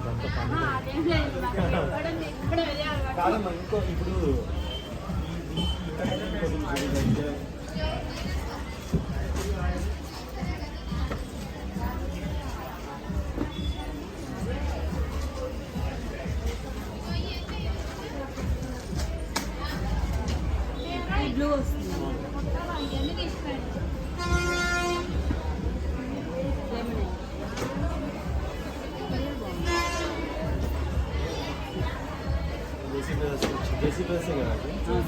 ఇదంతా పని కాదమ్మా ఇంకో ఇప్పుడు బ్లూ వస్తుంది J C brothers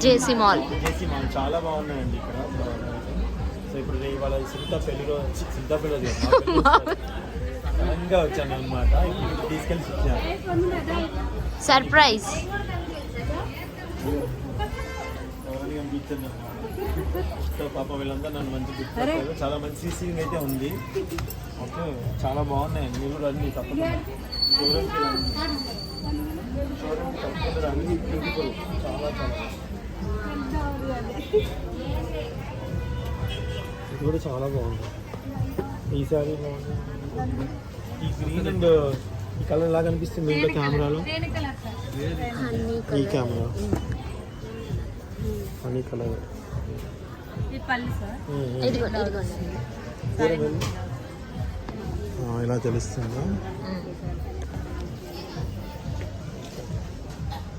J C mall. J C mall. చాలా బాగున్నాయండి ఇక్కడ సో ఇప్పుడు ఇవాళ సింత పెళ్ళి రోజు సింత పెళ్ళి రోజు వచ్చాను అనమాట తీసుకెళ్ళి సర్ప్రైజ్. సో పాప వీళ్ళంతా నన్ను మంచి గుర్తుపట్టారు చాలా మంచి సీసింగ్ అయితే ఉంది. ఓకే చాలా బాగున్నాయి మీరు కూడా అన్ని తప్పకుండా. తప్పకుండా బ్యూటిఫుల్ చాలా చాలా ఇది కూడా చాలా బాగుంది ఈ సారీ బాగుంది ఈ గ్రీన్ అండ్ ఈ కలర్ లాగా అనిపిస్తుంది ఇంట్లో కెమెరాలో ఈ కెమెరా హనీ కలర్ ఇలా తెలుస్తుందా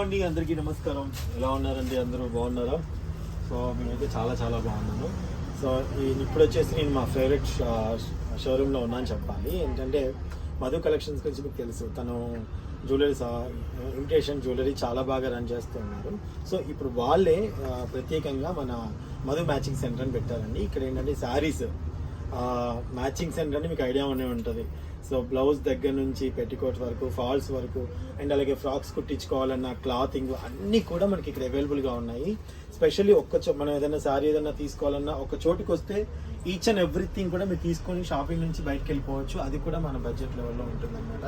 అండి అందరికీ నమస్కారం. ఎలా ఉన్నారండి? అందరూ బాగున్నారా? సో నేనైతే చాలా చాలా బాగున్నాను సో ఇప్పుడు వచ్చేసి నేను మా ఫేవరెట్ షోరూంలో ఉన్నాను చెప్పాలి. ఏంటంటే మధు కలెక్షన్స్ గురించి మీకు తెలుసు. తను జ్యువెలరీస్ ఇమిటేషన్ జ్యువెలరీ చాలా బాగా రన్ చేస్తున్నారు సో ఇప్పుడు వాళ్ళే ప్రత్యేకంగా మన మధు మ్యాచింగ్ సెంటర్ అని పెట్టారండి. ఇక్కడ ఏంటంటే శారీస్ మ్యాచింగ్ సెంటర్ అని మీకు ఐడియా ఉండే ఉంటుంది. సో బ్లౌజ్ దగ్గర నుంచి పెట్టికోట్ వరకు ఫాల్స్ వరకు అండ్ అలాగే ఫ్రాక్స్ కుట్టించుకోవాలన్న క్లాతింగ్ అన్నీ కూడా మనకి ఇక్కడ అవైలబుల్గా ఉన్నాయి. స్పెషల్లీ ఒక్క చో మనం ఏదైనా శారీ ఏదైనా తీసుకోవాలన్నా ఒక చోటుకి వస్తే ఈచ్ అండ్ ఎవ్రీథింగ్ కూడా మీరు తీసుకొని షాపింగ్ నుంచి బయటకు వెళ్ళిపోవచ్చు అది కూడా మన బడ్జెట్ లెవెల్లో ఉంటుందన్నమాట.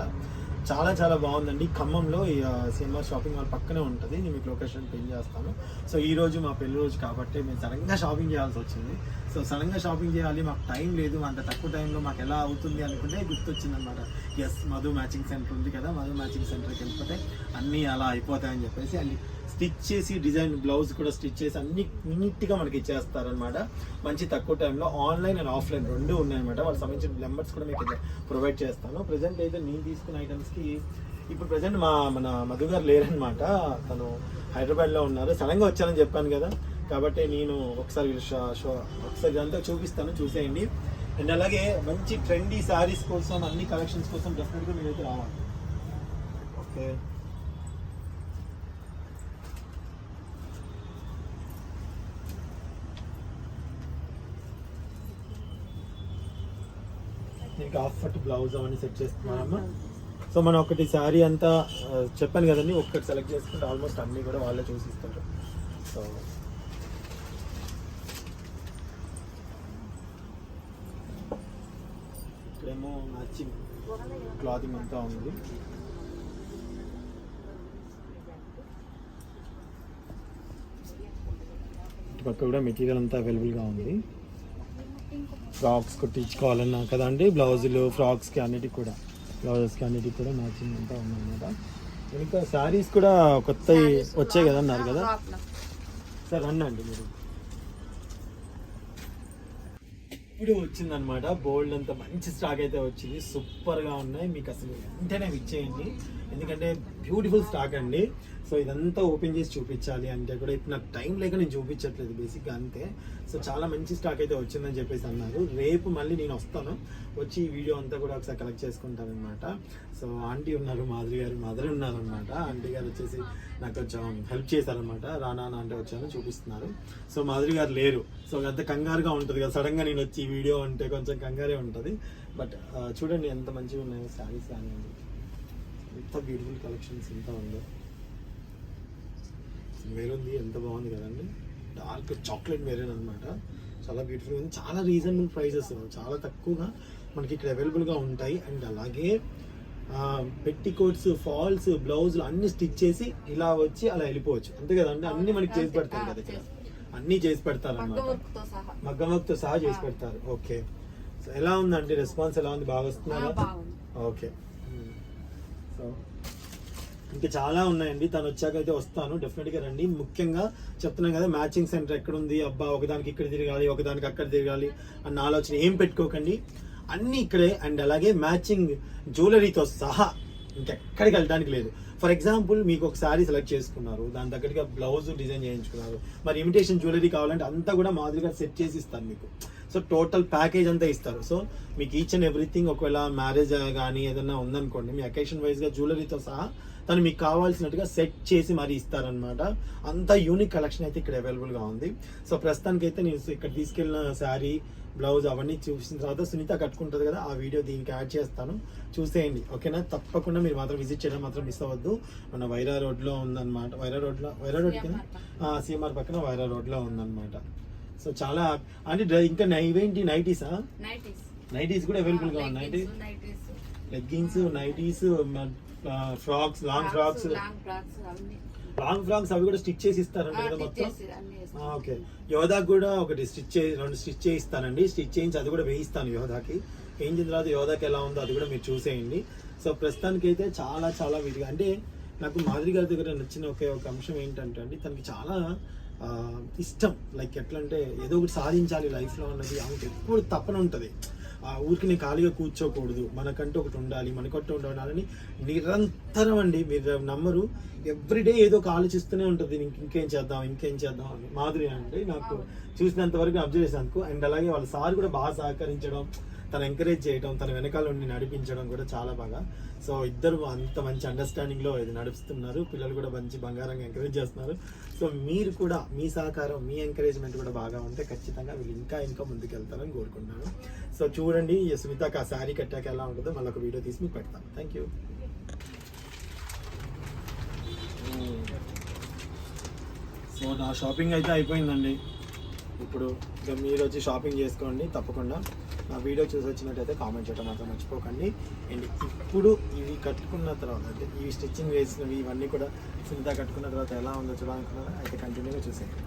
చాలా చాలా బాగుందండి. ఖమ్మంలో ఈ సినిమా షాపింగ్ మాల్ పక్కనే ఉంటుంది. నేను మీకు లొకేషన్ పిన్ చేస్తాను. సో ఈ రోజు మా పెళ్ళి రోజు కాబట్టి మేము సడన్గా షాపింగ్ చేయాల్సి వచ్చింది. సో సడన్గా షాపింగ్ చేయాలి మాకు టైం లేదు. అంత తక్కువ టైంలో మాకు ఎలా అవుతుంది అనుకుంటే గుర్తొచ్చింది అనమాట ఎస్ మధు మ్యాచింగ్ సెంటర్ ఉంది కదా మధు మ్యాచింగ్ సెంటర్కి వెళ్ళిపోతే అన్నీ అలా అయిపోతాయని చెప్పేసి అన్ని స్టిచ్ చేసి డిజైన్ బ్లౌజ్ కూడా స్టిచ్ చేసి అన్ని నీట్గా మనకి ఇచ్చేస్తారనమాట మంచి తక్కువ టైంలో ఆన్లైన్ అండ్ ఆఫ్లైన్ రెండు ఉన్నాయన్నమాట. వాళ్ళకి సంబంధించిన నెంబర్స్ కూడా మీకు ప్రొవైడ్ చేస్తాను. ప్రజెంట్ అయితే నేను తీసుకున్న ఐటమ్స్కి ఇప్పుడు ప్రజెంట్ మా మన మధు గారు లేరనమాట తను హైదరాబాద్లో ఉన్నారు. సడన్గా వచ్చానని చెప్పాను కదా. కాబట్టి నేను ఒకసారి షో- ఒకసారి అంతా చూపిస్తాను. చూసేయండి. అండ్ అలాగే మంచి ట్రెండీ శారీస్ కోసం అన్ని కలెక్షన్స్ కోసం డెఫినెట్గా మీరైతే రావాలి. ఓకే దీనికి హాఫ్ ఫట్ బ్లౌజ్ అవన్నీ సెట్ చేస్తున్నాము సో మనం ఒకటి శారీ అంతా చెప్పాను కదండి ఒక్కటి సెలెక్ట్ చేసుకుంటే ఆల్మోస్ట్ అన్నీ కూడా వాళ్ళే చూసిస్తారు సో ఇక్కడేమో మ్యాచింగ్ క్లాతింగ్ అంతా ఉంది. ఇటు పక్క కూడా మెటీరియల్ అంతా అవైలబుల్గా ఉంది. ఫ్రాక్స్ కుట్టించుకోవాలన్నా కదండి బ్లౌజులు ఫ్రాక్స్కి అన్నిటికి కూడా. బ్లౌజెస్కి అన్నిటికి కూడా మ్యాచింగ్ అంతా ఉందన్నమాట. ఇంకా శారీస్ కూడా కొత్త వచ్చాయి కదా అన్నారు కదా? సార్ అండి మీరు. ఇప్పుడు వచ్చిందనమాట బోల్డ్ అంత మంచి స్టాక్ అయితే వచ్చింది. సూపర్గా ఉన్నాయి. మీకు అసలు వెంటనే ఇచ్చేయండి ఎందుకంటే బ్యూటిఫుల్ స్టాక్ అండి. సో ఇదంతా ఓపెన్ చేసి చూపించాలి అంటే కూడా ఇప్పుడు నాకు టైం లేక నేను చూపించట్లేదు బేసిక్గా అంతే. సో చాలా మంచి స్టాక్ అయితే వచ్చిందని చెప్పేసి అన్నారు. రేపు మళ్ళీ నేను వస్తాను. వచ్చి ఈ వీడియో అంతా కూడా ఒకసారి కలెక్ట్ చేసుకుంటాను సో ఆంటీ ఉన్నారు మాధురి గారు మదర్ ఉన్నారు అనమాట ఆంటీ గారు వచ్చేసి నాకు కొంచెం హెల్ప్ చేశారనమాట రానా అంటే వచ్చాను చూపిస్తున్నారు. సో మాధురి గారు లేరు. సో అంత కంగారుగా ఉంటుంది కదా. సడన్గా నేను వచ్చి వీడియో అంటే కొంచెం కంగారే ఉంటుంది. బట్ చూడండి ఎంత మంచిగా ఉన్నాయో శారీస్ కానివ్వండి ఎంత బ్యూటిఫుల్ కలెక్షన్స్ ఎంత ఉందో. మెరూన్ది ఎంత బాగుంది కదండి. డార్క్ చాక్లెట్ మెరూన్ అనమాట చాలా బ్యూటిఫుల్ ఉంది. చాలా రీజనబుల్ ప్రైజెస్ చాలా తక్కువగా మనకి ఇక్కడ అవైలబుల్గా ఉంటాయి. అండ్ అలాగే పెట్టి కోట్స్ ఫాల్స్ బ్లౌజులు అన్ని స్టిచ్ చేసి ఇలా వచ్చి అలా వెళ్ళిపోవచ్చు. అంతే కదండి? అన్ని మనకి చేసి పెడతారు కదా ఇక్కడ. అన్ని చేసి పెడతారు అనమాట సహా. మగ్గం వర్క్తో సహా చేసి పెడతారు. ఓకే. సో ఎలా ఉందండి? రెస్పాన్స్ ఎలా ఉంది? బాగా వస్తున్నారా ఓకే. సో ఇంకా చాలా ఉన్నాయండి. తను వచ్చాక అయితే వస్తాను. డెఫినెట్గా రండి. ముఖ్యంగా చెప్తున్నాను కదా మ్యాచింగ్ సెంటర్ ఎక్కడ ఉంది అబ్బా ఒకదానికి ఇక్కడ తిరగాలి ఒకదానికి అక్కడ తిరగాలి అన్న ఆలోచన ఏం పెట్టుకోకండి. అన్ని ఇక్కడే. అండ్ అలాగే మ్యాచింగ్ జ్యువెలరీతో సహా ఇంకెక్కడికి వెళ్ళడానికి లేదు. ఫర్ ఎగ్జాంపుల్ మీకు ఒక శారీ సెలెక్ట్ చేసుకున్నారు. దాని తగ్గట్టుగా బ్లౌజ్ డిజైన్ చేయించుకున్నారు. మరి ఇమిటేషన్ జ్యువెలరీ కావాలంటే అంతా కూడా మాదిరిగా సెట్ చేసి ఇస్తాను మీకు. సో టోటల్ ప్యాకేజ్ అంతా ఇస్తారు. సో మీకు ఈచ్ అండ్ ఎవ్రీథింగ్ ఒకవేళ మ్యారేజ్ కానీ ఏదైనా ఉందనుకోండి మీ అకేషన్ వైజ్గా జ్యువెలరీతో సహా తను మీకు కావాల్సినట్టుగా సెట్ చేసి మరి ఇస్తారనమాట అంత యూనిక్ కలెక్షన్ అయితే ఇక్కడ అవైలబుల్గా ఉంది. సో ప్రస్తుతానికి అయితే నేను ఇక్కడ తీసుకెళ్ళిన శారీ బ్లౌజ్ అవన్నీ చూసిన తర్వాత సునీత కట్టుకుంటుంది కదా ఆ వీడియో దీనికి యాడ్ చేస్తాను. చూసేయండి ఓకేనా తప్పకుండా మీరు మాత్రం విజిట్ చేయడం మాత్రం మిస్ అవ్వద్దు. మన వైరా రోడ్లో ఉందన్నమాట. వైరా రోడ్లో వైరా రోడ్ కింద? సిఎంఆర్ పక్కన. వైరా రోడ్లో ఉందన్నమాట. సో చాలా అంటే ఇంకా నై- ఇవేంటి? నైటీసా? నైటీస్. కూడా అవైలబుల్గా ఉన్నాయి. Nighties leggings nighties frocks long frocks. Long frocks అవి కూడా స్టిచ్ చేసి ఇస్తారంట కదా మొత్తం. ఓకే. యోధాకి కూడా ఒకటి స్టిచ్ రెండు స్టిచ్ చేయిస్తానండి. స్టిచ్ చేయించి అది కూడా వేయిస్తాను యోధాకి. వేయించిన తర్వాత యోధాకి ఎలా ఉందో అది కూడా మీరు చూసేయండి. సో ప్రస్తుతానికి అయితే చాలా చాలా విడిగా అంటే నాకు మాదిరి గారి దగ్గర నచ్చిన ఒకే ఒక అంశం ఏంటంటే అండి తనకి చాలా ఇష్టం. లైక్ ఎట్లా అంటే ఏదో ఒకటి సాధించాలి లైఫ్లో అన్నది ఆమెకి ఎప్పుడు తప్పన ఉంటుంది. ఆ ఊరికి నేను ఖాళీగా కూర్చోకూడదు. మనకంటూ ఒకటి ఉండాలి మనకంటూ ఉండాలని నిరంతరం అండి మీరు నమ్మరు. ఎవ్రీడే ఏదో ఒక ఆలోచిస్తూనే ఉంటుంది. ఇంక ఇంకేం చేద్దాం ఇంకేం చేద్దాం అని. మాధురి అంటే నాకు చూసినంత వరకు అబ్జర్వ్ చేసినందుకు అండ్ అలాగే వాళ్ళ సార్ కూడా బాగా సహకరించడం తను ఎంకరేజ్ చేయడం తన వెనకాల ఉండి నడిపించడం కూడా చాలా బాగా. సో ఇద్దరు అంత మంచి అండర్స్టాండింగ్లో ఇది నడుపుతున్నారు. పిల్లలు కూడా మంచి బంగారంగా ఎంకరేజ్ చేస్తున్నారు. సో మీరు కూడా మీ సహకారం మీ ఎంకరేజ్మెంట్ కూడా బాగా ఉంటే ఖచ్చితంగా వీళ్ళు ఇంకా ఇంకా ముందుకు వెళ్తారని కోరుకుంటున్నాను. సో చూడండి ఈ ఆ శారీ కట్టాక ఎలా ఉంటుందో మళ్ళీ ఒక వీడియో తీసి మీకు పెడతాను. థ్యాంక్ యూ సో నా షాపింగ్ అయితే అయిపోయిందండి. ఇప్పుడు ఇక మీరు వచ్చి షాపింగ్ చేసుకోండి తప్పకుండా. నా వీడియో చూసి వచ్చినట్టయితే కామెంట్ చేయడం మాత్రం మర్చిపోకండి. అండ్ ఇప్పుడు ఇవి కట్టుకున్న తర్వాత అంటే ఇవి స్టిచ్చింగ్ వేసినవి ఇవన్నీ కూడా సునీత కట్టుకున్న తర్వాత ఎలా ఉందో చూడాలనుకున్నారా అయితే కంటిన్యూగా చూసేయండి.